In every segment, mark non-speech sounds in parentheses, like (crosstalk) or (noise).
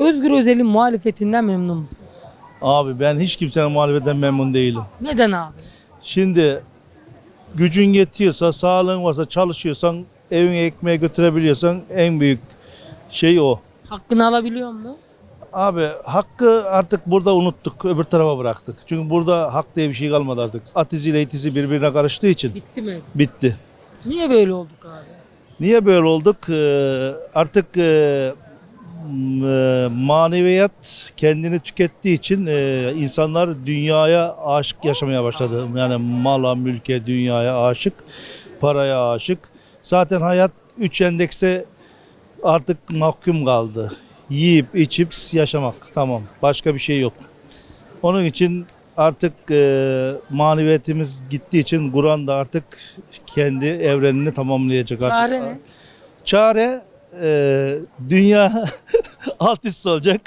Özgür Özel'in muhalefetinden memnun musun? Abi ben hiç kimsenin muhalefetten memnun değilim. Neden abi? Şimdi gücün yetiyorsa, sağlığın varsa, çalışıyorsan, evine ekmeğe götürebiliyorsan en büyük şey o. Hakkını alabiliyor mu? Abi hakkı artık burada unuttuk, öbür tarafa bıraktık. Çünkü burada hak diye bir şey kalmadı artık. Atiziyle itizi birbirine karıştığı için Bitti mi? bitti. Niye böyle olduk abi? Niye böyle olduk? Ee, artık e, e, maneviyat kendini tükettiği için e, insanlar dünyaya aşık yaşamaya başladı. Yani mala, mülke, dünyaya aşık, paraya aşık. Zaten hayat 3 endekse artık mahkum kaldı. Yiyip içip yaşamak tamam. Başka bir şey yok. Onun için artık e, maneviyatımız gittiği için Kur'an da artık kendi evrenini tamamlayacak. Artık. Çare ne? Çare e, dünya (laughs) alt üst olacak.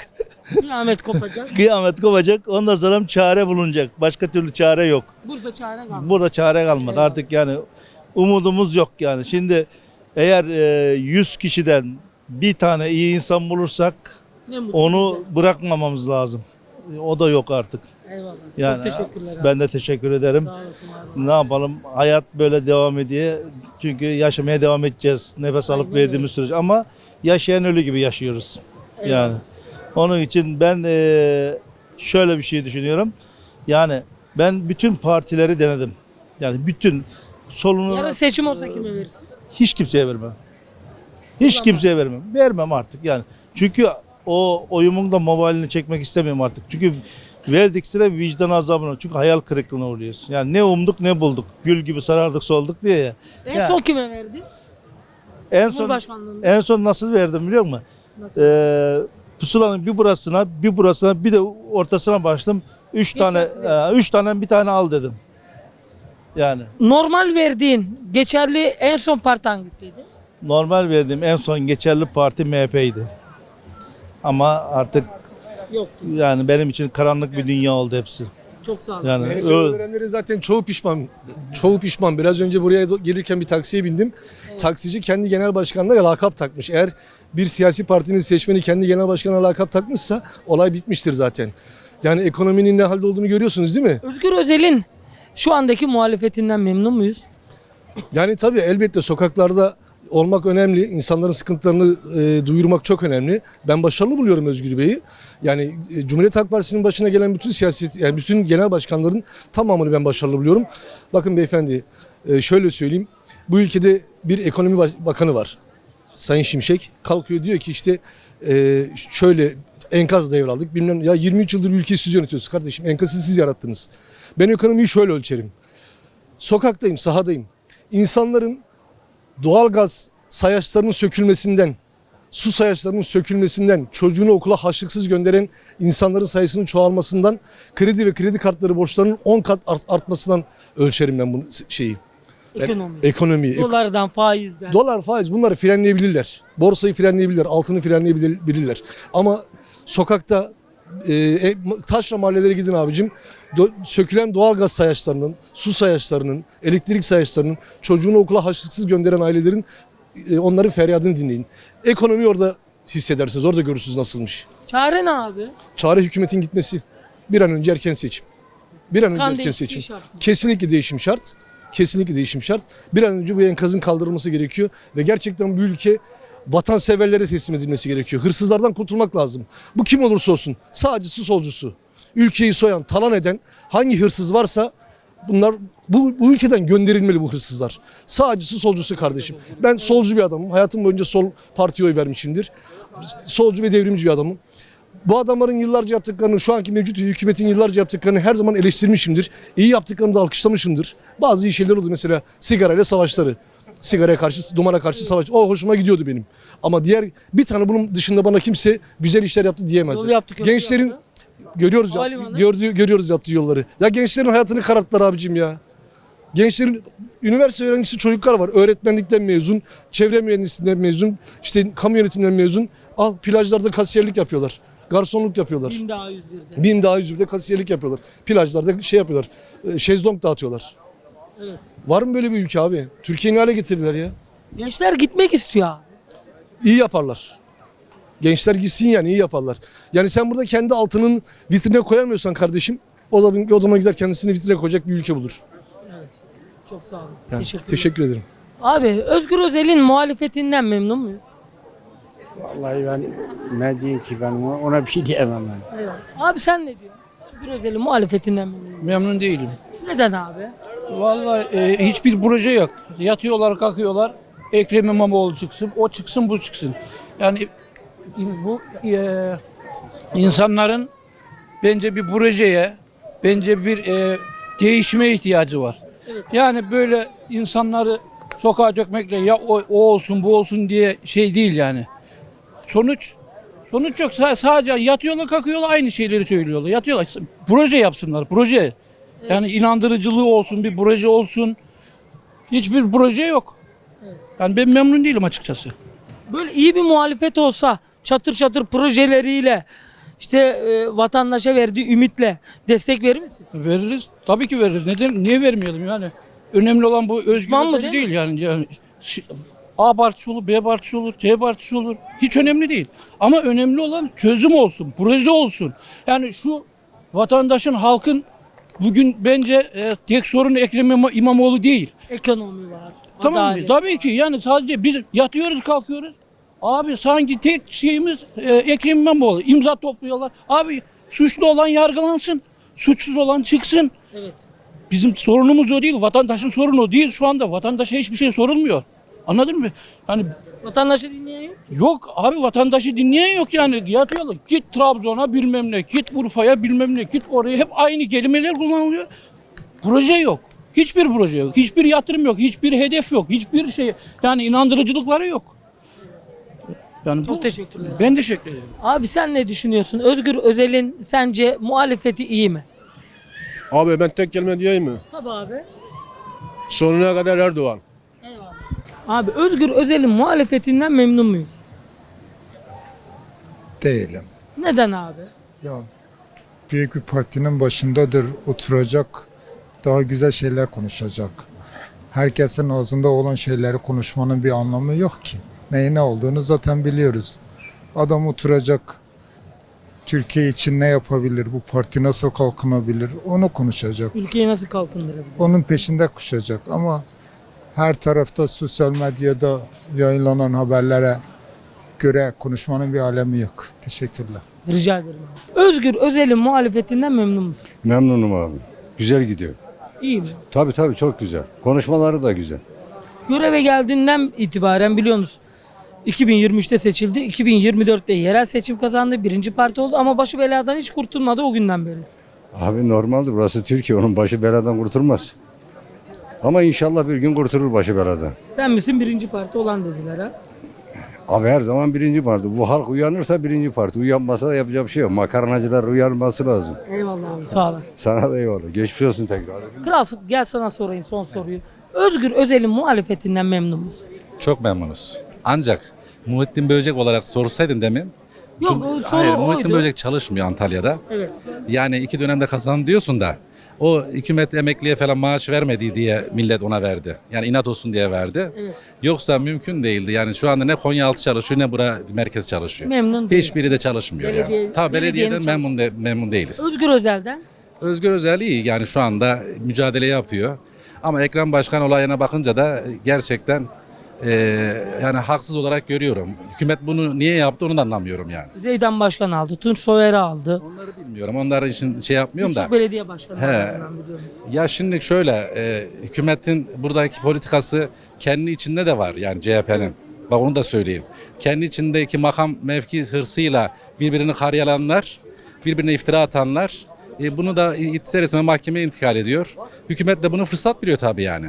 Kıyamet kopacak. Kıyamet kopacak. Ondan sonra çare bulunacak. Başka türlü çare yok. Burada çare kalmadı. Burada çare kalmadı. Eyvallah. Artık yani umudumuz yok yani. Şimdi eğer e, 100 kişiden bir tane iyi insan bulursak onu bize. bırakmamamız lazım. O da yok artık. Eyvallah. Yani Çok teşekkürler abi. ben de teşekkür ederim. Sağ olasın abi. Ne yapalım? Hayat böyle devam ediyor. Çünkü yaşamaya devam edeceğiz. Nefes alıp Aynen verdiğimiz sürece. Ama yaşayan ölü gibi yaşıyoruz. Yani onun için ben eee, şöyle bir şey düşünüyorum. Yani ben bütün partileri denedim. Yani bütün solunu Yarın seçim olsa kime verirsin? hiç kimseye vermem. Hiç kimseye vermem. Vermem artık yani. Çünkü o oyumun da mobilini çekmek istemiyorum artık. Çünkü verdik sıra vicdan azabına. Çünkü hayal kırıklığına uğruyoruz. Yani ne umduk ne bulduk. Gül gibi sarardık solduk diye ya. En Ya. son kime verdi? En son Cumhurbaşkanlığında. en son nasıl verdim biliyor musun? Nasıl? Ee, pusulanın bir burasına, bir burasına, bir de ortasına başladım. Üç tane, Geçersiz. e, üç tane bir tane al dedim. Yani Normal verdiğin geçerli en son parti hangisiydi? normal verdiğim en son geçerli parti MHP'ydi. Ama artık Yoktu. yani benim için karanlık bir dünya oldu hepsi. Çok sağ olun. Yani MHP ö- öğrenenlerin zaten çoğu pişman. Çoğu pişman. Biraz önce buraya do- gelirken bir taksiye bindim. Taksici kendi genel başkanına lakap takmış. Eğer bir siyasi partinin seçmeni kendi genel başkanına lakap takmışsa olay bitmiştir zaten. Yani ekonominin ne halde olduğunu görüyorsunuz değil mi? Özgür Özel'in şu andaki muhalefetinden memnun muyuz? Yani tabii elbette sokaklarda olmak önemli. İnsanların sıkıntılarını e, duyurmak çok önemli. Ben başarılı buluyorum Özgür Bey'i. Yani e, Cumhuriyet Halk Partisi'nin başına gelen bütün siyaset, yani bütün genel başkanların tamamını ben başarılı buluyorum. Bakın beyefendi, e, şöyle söyleyeyim. Bu ülkede bir ekonomi baş- bakanı var. Sayın Şimşek kalkıyor diyor ki işte e, şöyle enkaz devraldık. Bilmem ya 23 yıldır ülkeyi siz yönetiyorsunuz kardeşim. Enkazı siz yarattınız. Ben ekonomiyi şöyle ölçerim. Sokaktayım, sahadayım. İnsanların doğalgaz sayaçlarının sökülmesinden, su sayaçlarının sökülmesinden, çocuğunu okula harçlıksız gönderen insanların sayısının çoğalmasından, kredi ve kredi kartları borçlarının 10 kat art- artmasından ölçerim ben bunu şeyi. Ekonomi. Ekonomiyi. Ek- Dolardan, faizden. Dolar, faiz bunları frenleyebilirler. Borsayı frenleyebilirler, altını frenleyebilirler. Ama sokakta e, e, taşra mahallelere gidin abicim. Do- sökülen doğalgaz sayaçlarının, su sayaçlarının, elektrik sayaçlarının, çocuğunu okula harçlıksız gönderen ailelerin e, onların feryadını dinleyin. Ekonomi orada hissedersiniz, orada görürsünüz nasılmış. Çare ne abi? Çare hükümetin gitmesi. Bir an önce erken seçim. Bir an önce Kan erken seçim. Kesinlikle değişim şart. Kesinlikle değişim şart. Bir an önce bu enkazın kaldırılması gerekiyor ve gerçekten bu ülke vatanseverlere teslim edilmesi gerekiyor. Hırsızlardan kurtulmak lazım. Bu kim olursa olsun, sağcısı solcusu, ülkeyi soyan, talan eden hangi hırsız varsa bunlar bu, bu ülkeden gönderilmeli bu hırsızlar. Sağcısı solcusu kardeşim. Ben solcu bir adamım. Hayatım boyunca sol partiye oy vermişimdir. Solcu ve devrimci bir adamım. Bu adamların yıllarca yaptıklarını, şu anki mevcut hükümetin yıllarca yaptıklarını her zaman eleştirmişimdir. İyi yaptıklarını da alkışlamışımdır. Bazı iyi şeyler oldu mesela sigarayla savaşları. Sigaraya karşı, dumana karşı savaş. O hoşuma gidiyordu benim. Ama diğer bir tane bunun dışında bana kimse güzel işler yaptı diyemez. Yol yaptı, köprü Gençlerin yaptı. görüyoruz ya, Havalimanı. gördüğü, görüyoruz yaptığı yolları. Ya gençlerin hayatını kararttılar abicim ya. Gençlerin üniversite öğrencisi çocuklar var. Öğretmenlikten mezun, çevre mühendisliğinden mezun, işte kamu yönetiminden mezun. Al plajlarda kasiyerlik yapıyorlar. Garsonluk yapıyorlar. Bin daha yüz birde. Bin daha yüzde kasiyerlik yapıyorlar. Plajlarda şey yapıyorlar. e, Şezlong dağıtıyorlar. Evet. Var mı böyle bir ülke abi? Türkiye'yi ne hale getirdiler ya? Gençler gitmek istiyor abi. İyi yaparlar. Gençler gitsin yani iyi yaparlar. Yani sen burada kendi altının vitrine koyamıyorsan kardeşim o da o zaman gider kendisini vitrine koyacak bir ülke bulur. Çok sağ olun. Yani Teşekkür, teşekkür ederim. Abi Özgür Özel'in muhalefetinden memnun muyuz? Vallahi ben ne diyeyim ki ben ona, ona bir şey diyemem ben. Evet. Abi sen ne diyorsun? Özgür Özel'in muhalefetinden memnun muyuz? Memnun değilim. Neden abi? Vallahi e, hiçbir proje yok. Yatıyorlar, kalkıyorlar. Ekrem İmamoğlu çıksın, o çıksın, bu çıksın. Yani bu e, insanların bence bir projeye, bence bir e, değişime ihtiyacı var. Yani böyle insanları sokağa dökmekle ya o, o olsun, bu olsun diye şey değil yani. Sonuç Sonuç yok. Sa- Sadece yatıyorlar, kalkıyorlar, aynı şeyleri söylüyorlar. Yatıyorlar. Proje yapsınlar, proje. Yani inandırıcılığı olsun, bir proje olsun. Hiçbir proje yok. Yani ben memnun değilim açıkçası. Böyle iyi bir muhalefet olsa çatır çatır projeleriyle işte e, vatandaşa verdiği ümitle destek verir misin? Veririz. Tabii ki veririz. Neden? Niye vermeyelim yani? Önemli olan bu özgür Düşman mı değil, değil yani. yani A partisi olur, B partisi olur, C partisi olur. Hiç önemli değil. Ama önemli olan çözüm olsun, proje olsun. Yani şu vatandaşın, halkın bugün bence e, tek sorun Ekrem İmam- İmamoğlu değil. Ekonomi var. Tamam mı? adalet. Tabii ki yani sadece biz yatıyoruz kalkıyoruz. Abi sanki tek şeyimiz e, Ekrem İmamoğlu. imza topluyorlar. Abi suçlu olan yargılansın. Suçsuz olan çıksın. Evet. Bizim sorunumuz o değil. Vatandaşın sorunu o değil. Şu anda vatandaşa hiçbir şey sorulmuyor. Anladın mı? Yani Vatandaşı dinleyen yok. yok abi vatandaşı dinleyen yok yani. Yatıyorlar. Git Trabzon'a bilmem ne. Git Urfa'ya bilmem ne. Git oraya. Hep aynı kelimeler kullanılıyor. Proje yok. Hiçbir proje yok. Hiçbir yatırım yok. Hiçbir hedef yok. Hiçbir şey yani inandırıcılıkları yok. Yani Çok bu- teşekkürler. Ben teşekkür ederim. Abi sen ne düşünüyorsun? Özgür Özel'in sence muhalefeti iyi mi? Abi ben tek kelime diyeyim mi? Tabii abi. Sonuna kadar Erdoğan. Abi Özgür Özel'in muhalefetinden memnun muyuz? Değilim. Neden abi? Ya büyük bir partinin başındadır, oturacak, daha güzel şeyler konuşacak. Herkesin ağzında olan şeyleri konuşmanın bir anlamı yok ki. Neyin ne olduğunu zaten biliyoruz. Adam oturacak, Türkiye için ne yapabilir, bu parti nasıl kalkınabilir onu konuşacak. Ülkeyi nasıl kalkındırabilir? Onun peşinde koşacak ama her tarafta sosyal medyada yayınlanan haberlere göre konuşmanın bir alemi yok. Teşekkürler. Rica ederim. Özgür Özel'in muhalefetinden memnun musun? Memnunum abi. Güzel gidiyor. İyi mi? Tabii tabii çok güzel. Konuşmaları da güzel. Göreve geldiğinden itibaren biliyorsunuz 2023'te seçildi. 2024'te yerel seçim kazandı. Birinci parti oldu ama başı beladan hiç kurtulmadı o günden beri. Abi normaldir burası Türkiye. Onun başı beladan kurtulmaz. Ama inşallah bir gün kurtulur başı beladan. Sen misin birinci parti olan dediler ha. Abi her zaman birinci parti. Bu halk uyanırsa birinci parti. Uyanmasa da yapacak bir şey yok. Makarnacılar uyanması lazım. Eyvallah abi sağ olasın. Sana da eyvallah. Geçmiş olsun tekrar. Kral gel sana sorayım son soruyu. Özgür Özel'in muhalefetinden memnun musun? Çok memnunuz. Ancak Muhittin Böcek olarak sorsaydın demin. Yok Cum- o soru Hayır, Muhittin oydu. Böcek çalışmıyor Antalya'da. Evet. Yani iki dönemde kazandı diyorsun da o hükümet emekliye falan maaş vermediği diye millet ona verdi. Yani inat olsun diye verdi. Evet. Yoksa mümkün değildi. Yani şu anda ne Konyaaltı çalışıyor ne bura merkez çalışıyor. Memnun değiliz. Hiçbiri de çalışmıyor Belediye- yani. Tabii belediyenin belediyeden memnun, de, memnun değiliz. Özgür Özel'den Özgür Özel iyi yani şu anda mücadele yapıyor. Ama Ekrem Başkan olayına bakınca da gerçekten eee, yani haksız olarak görüyorum. Hükümet bunu niye yaptı onu da anlamıyorum yani. Zeydan Başkan aldı. Tunç Soyer'i aldı. Onları bilmiyorum. Onların için şey yapmıyorum da. Küçük belediye başkanı. He. Ya şimdi şöyle e, hükümetin buradaki politikası kendi içinde de var yani CHP'nin. Bak onu da söyleyeyim. Kendi içindeki makam mevki hırsıyla birbirini karyalanlar, birbirine iftira atanlar e, bunu da ister istemez mahkemeye intikal ediyor. Hükümet de bunu fırsat biliyor tabii yani.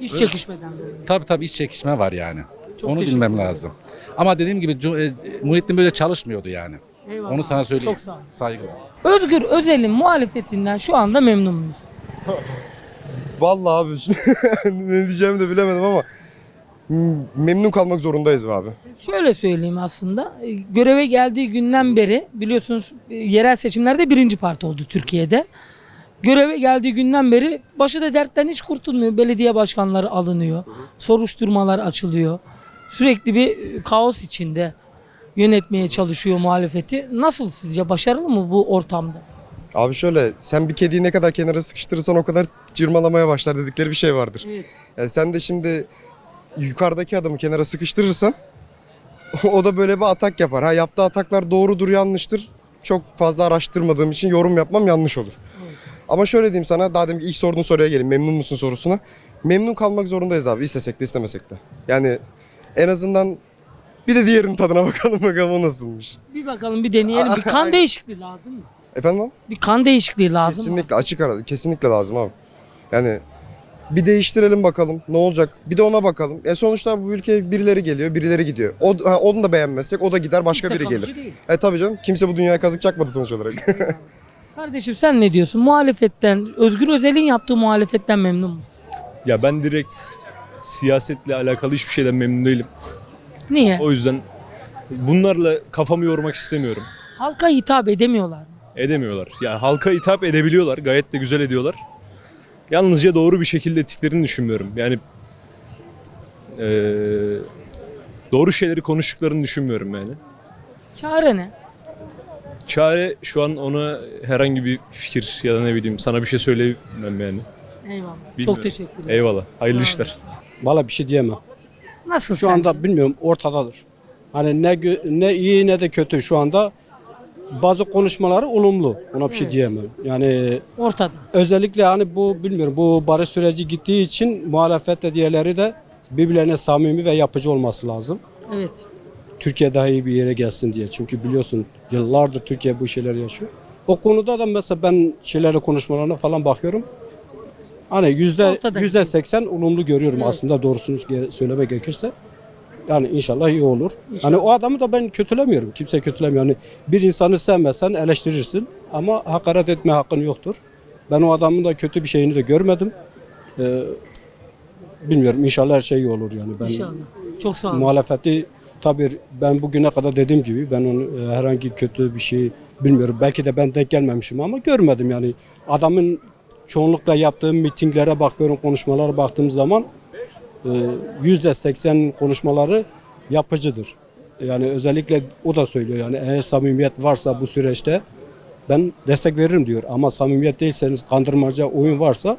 İş çekişmeden böyle. Tabii tabii iç çekişme var yani. Çok onu teşekkür bilmem ederim. lazım. Ama dediğim gibi Cu- e, Muhittin böyle çalışmıyordu yani. Eyvallah. Onu sana söyleyeyim. Çok sağ ol. Saygılar. Özgür Özel'in muhalefetinden şu anda memnun muyuz? (laughs) Vallahi abi (laughs) ne diyeceğimi de bilemedim ama m- memnun kalmak zorundayız be abi. Şöyle söyleyeyim aslında. e, Göreve geldiği günden beri biliyorsunuz e, yerel seçimlerde birinci parti oldu Türkiye'de. Göreve geldiği günden beri başı da dertten hiç kurtulmuyor. Belediye başkanları alınıyor. Soruşturmalar açılıyor. Sürekli bir e, kaos içinde. yönetmeye çalışıyor muhalefeti. Nasıl sizce başarılı mı bu ortamda? Abi şöyle sen bir kediyi ne kadar kenara sıkıştırırsan o kadar cırmalamaya başlar dedikleri bir şey vardır. Evet. Yani sen de şimdi yukarıdaki adamı kenara sıkıştırırsan (laughs) o da böyle bir atak yapar. Ha yaptığı ataklar doğrudur yanlıştır. Çok fazla araştırmadığım için yorum yapmam yanlış olur. Ama şöyle diyeyim sana daha demin ilk sorduğun soruya gelin. Memnun musun sorusuna. Memnun kalmak zorundayız abi istesek de istemesek de. Yani en azından bir de diğerinin tadına (laughs) bakalım bakalım o nasılmış. Bir bakalım bir deneyelim. Bir kan (laughs) değişikliği lazım mı? Efendim abi? Bir kan değişikliği lazım mı? Kesinlikle açık ara kesinlikle lazım abi. Yani bir değiştirelim bakalım ne olacak. Bir de ona bakalım. E sonuçta bu ülkeye birileri geliyor, birileri gidiyor. O ha, onu da beğenmezsek o da gider başka Kimse biri kalıcı gelir. değil. E tabii canım kimse bu dünyaya kazık çakmadı sonuç olarak. (laughs) Kardeşim sen ne diyorsun? Muhalefetten, Özgür Özel'in yaptığı muhalefetten memnun musun? Ya ben direkt siyasetle alakalı hiçbir şeyden memnun değilim. Niye? O yüzden bunlarla kafamı yormak istemiyorum. Halka hitap edemiyorlar. mı? Edemiyorlar. Yani halka hitap edebiliyorlar. Gayet de güzel ediyorlar. Yalnızca doğru bir şekilde ettiklerini düşünmüyorum. Yani eee, doğru şeyleri konuştuklarını düşünmüyorum yani. Çare ne? Çare şu an ona herhangi bir fikir ya da ne bileyim sana bir şey söyleyemem yani. Eyvallah. Bilmiyorum. Çok teşekkür ederim. Eyvallah. Hayırlı Sağ işler. Valla bir şey diyemem. Nasıl Şu sence? anda bilmiyorum ortadadır. Hani ne gö- ne iyi ne de kötü şu anda. Bazı konuşmaları olumlu. Ona bir şey diyemem. Yani ortada. özellikle hani bu bilmiyorum bu barış süreci gittiği için muhalefet de diğerleri de birbirlerine samimi ve yapıcı olması lazım. Evet. Türkiye daha iyi bir yere gelsin diye. Çünkü biliyorsun yıllardır Türkiye bu şeyler yaşıyor. O konuda da mesela ben şeylerle konuşmalarına falan bakıyorum. Hani yüzde yüzde seksen olumlu görüyorum Evet. aslında doğrusunu söylemek gerekirse. Yani inşallah iyi olur. İnşallah. Hani o adamı da ben kötülemiyorum. Kimse kötülemiyor. Hani bir insanı sevmezsen eleştirirsin ama hakaret etme hakkın yoktur. Ben o adamın da kötü bir şeyini de görmedim. Ee, bilmiyorum inşallah her şey iyi olur yani. Ben İnşallah. Çok sağ olun. muhalefeti tabii ben bugüne kadar dediğim gibi ben onu e, herhangi kötü bir şey bilmiyorum. Belki de ben denk gelmemişim ama görmedim yani. Adamın çoğunlukla yaptığı mitinglere bakıyorum, konuşmalara baktığım zaman e, yüzde seksen konuşmaları yapıcıdır. Yani özellikle o da söylüyor yani eğer samimiyet varsa bu süreçte ben destek veririm diyor. Ama samimiyet değilseniz kandırmaca oyun varsa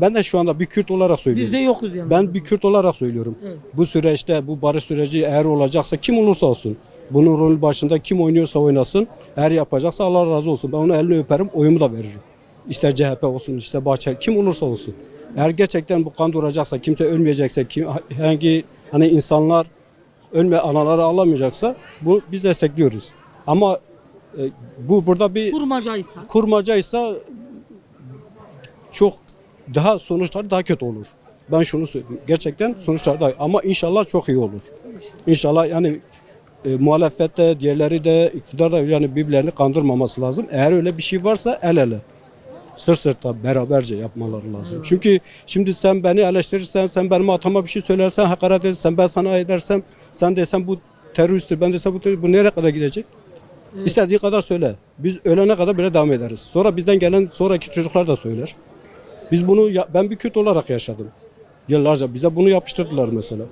ben de şu anda bir Kürt olarak söylüyorum. Biz de yokuz yani. Ben bir Kürt olarak söylüyorum. Evet. Bu süreçte bu barış süreci eğer olacaksa kim olursa olsun. Bunun rol başında kim oynuyorsa oynasın. Eğer yapacaksa Allah razı olsun. Ben onu elini öperim, oyumu da veririm. İster CHP olsun, ister Bahçeli, kim olursa olsun. Eğer gerçekten bu kan duracaksa, kimse ölmeyecekse, kim, herhangi hani insanlar ölme anaları alamayacaksa bu biz destekliyoruz. Ama e, bu burada bir Kurmacaysa. kurmacaysa çok daha sonuçları daha kötü olur. Ben şunu söyleyeyim. Gerçekten sonuçlar daha ama inşallah çok iyi olur. İnşallah yani e, muhalefette diğerleri de iktidar da yani birbirlerini kandırmaması lazım. Eğer öyle bir şey varsa el ele. Sırt sırta beraberce yapmaları lazım. Çünkü şimdi sen beni eleştirirsen, sen benim atama bir şey söylersen, hakaret edersen, ben sana edersem, sen desen bu teröristtir, ben desem bu terörist, bu nereye kadar gidecek? İstediği kadar söyle. Biz ölene kadar bile devam ederiz. Sonra bizden gelen sonraki çocuklar da söyler. Biz bunu ya- ben bir Kürt olarak yaşadım. Yıllarca bize bunu yapıştırdılar mesela.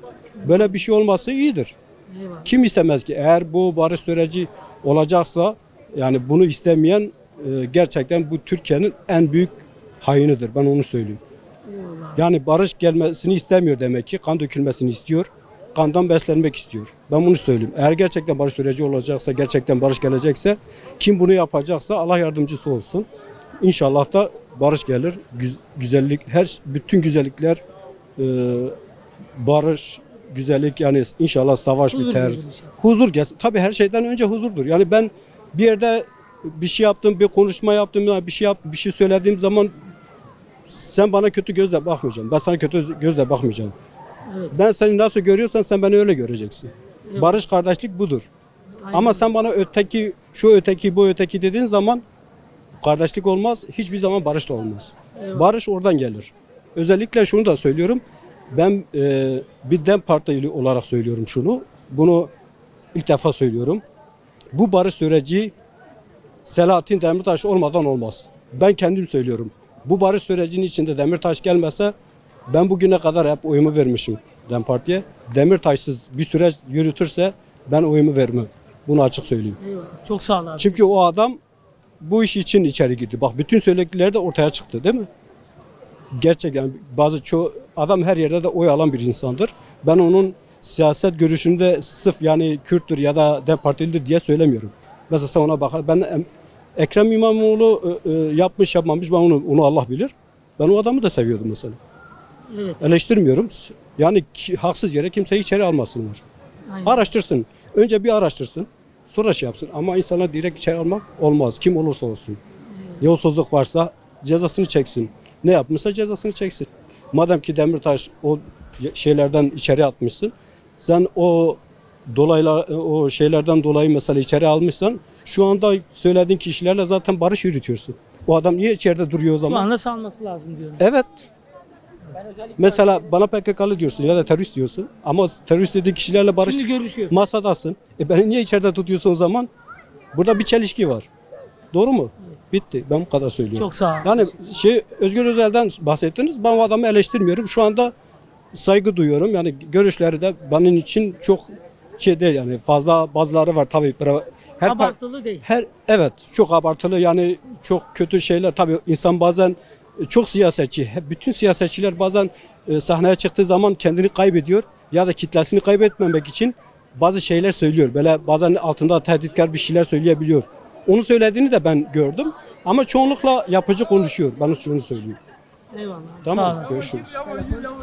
Böyle bir şey olması iyidir. Eyvallah. Kim istemez ki? Eğer bu barış süreci olacaksa yani bunu istemeyen e, gerçekten bu Türkiye'nin en büyük hainidir. Ben onu söyleyeyim. Eyvallah. Yani barış gelmesini istemiyor demek ki. Kan dökülmesini istiyor. Kandan beslenmek istiyor. Ben bunu söyleyeyim. Eğer gerçekten barış süreci olacaksa, gerçekten barış gelecekse, kim bunu yapacaksa Allah yardımcısı olsun. İnşallah da barış gelir. Güz- güzellik, her bütün güzellikler e, barış, güzellik yani inşallah savaş Huzur biter. Huzur gelsin. Tabii her şeyden önce huzurdur. Yani ben bir yerde bir şey yaptım, bir konuşma yaptım, ya bir şey yap, bir şey söylediğim zaman sen bana kötü gözle bakmayacaksın. Ben sana kötü gözle bakmayacağım. Evet. Ben seni nasıl görüyorsan sen beni öyle göreceksin. Evet. Barış kardeşlik budur. Aynen. Ama sen bana öteki, şu öteki, bu öteki dediğin zaman kardeşlik olmaz. Hiçbir zaman barış da olmaz. Eyvallah. Barış oradan gelir. Özellikle şunu da söylüyorum. Ben e, bir DEM Partili olarak söylüyorum şunu. Bunu ilk defa söylüyorum. Bu barış süreci Selahattin Demirtaş olmadan olmaz. Ben kendim söylüyorum. Bu barış sürecinin içinde Demirtaş gelmese ben bugüne kadar hep oyumu vermişim DEM Parti'ye. Demirtaşsız bir süreç yürütürse ben oyumu vermem. Bunu açık söyleyeyim. Eyvallah. Çok sağ ol abi. Çünkü o adam bu iş için içeri girdi. Bak bütün söyledikleri de ortaya çıktı değil mi? Gerçekten bazı çoğu adam her yerde de oy alan bir insandır. Ben onun siyaset görüşünde sıf yani Kürttür ya da DEM Partilidir diye söylemiyorum. Mesela sen ona bakar. Ben em- Ekrem İmamoğlu e, e, yapmış yapmamış ben onu, onu Allah bilir. Ben o adamı da seviyordum mesela. Evet. Eleştirmiyorum. Yani ki- haksız yere kimseyi içeri almasınlar. Aynen. Araştırsın. Önce bir araştırsın. Sonra şey yapsın. Ama insana direkt içeri almak olmaz. Kim olursa olsun. Yolsuzluk varsa cezasını çeksin. Ne yapmışsa cezasını çeksin. Madem ki Demirtaş o şeylerden içeri atmışsın. Sen o dolayla o şeylerden dolayı mesela içeri almışsan şu anda söylediğin kişilerle zaten barış yürütüyorsun. O adam niye içeride duruyor o Şu zaman? anda salması lazım diyorum. Evet. Mesela bana PKK'lı diyorsun ya da terörist diyorsun. Ama terörist dediğin kişilerle barış Şimdi görüşüyoruz. masadasın. E beni niye içeride tutuyorsun o zaman? Burada bir çelişki var. Doğru mu? Bitti. Ben bu kadar söylüyorum. Çok sağ ol. Yani şey Özgür Özel'den bahsettiniz. Ben o adamı eleştirmiyorum. Şu anda saygı duyuyorum. Yani görüşleri de benim için çok şey değil yani fazla bazıları var tabii. Her Abartılı değil. her evet çok abartılı yani çok kötü şeyler tabii insan bazen çok siyasetçi bütün siyasetçiler bazen e, sahneye çıktığı zaman kendini kaybediyor ya da kitlesini kaybetmemek için bazı şeyler söylüyor. Böyle bazen altında tehditkar bir şeyler söyleyebiliyor. Onu söylediğini de ben gördüm ama çoğunlukla yapıcı konuşuyor. Ben şunu söylüyorum. Eyvallah. Tamam görüşürüz.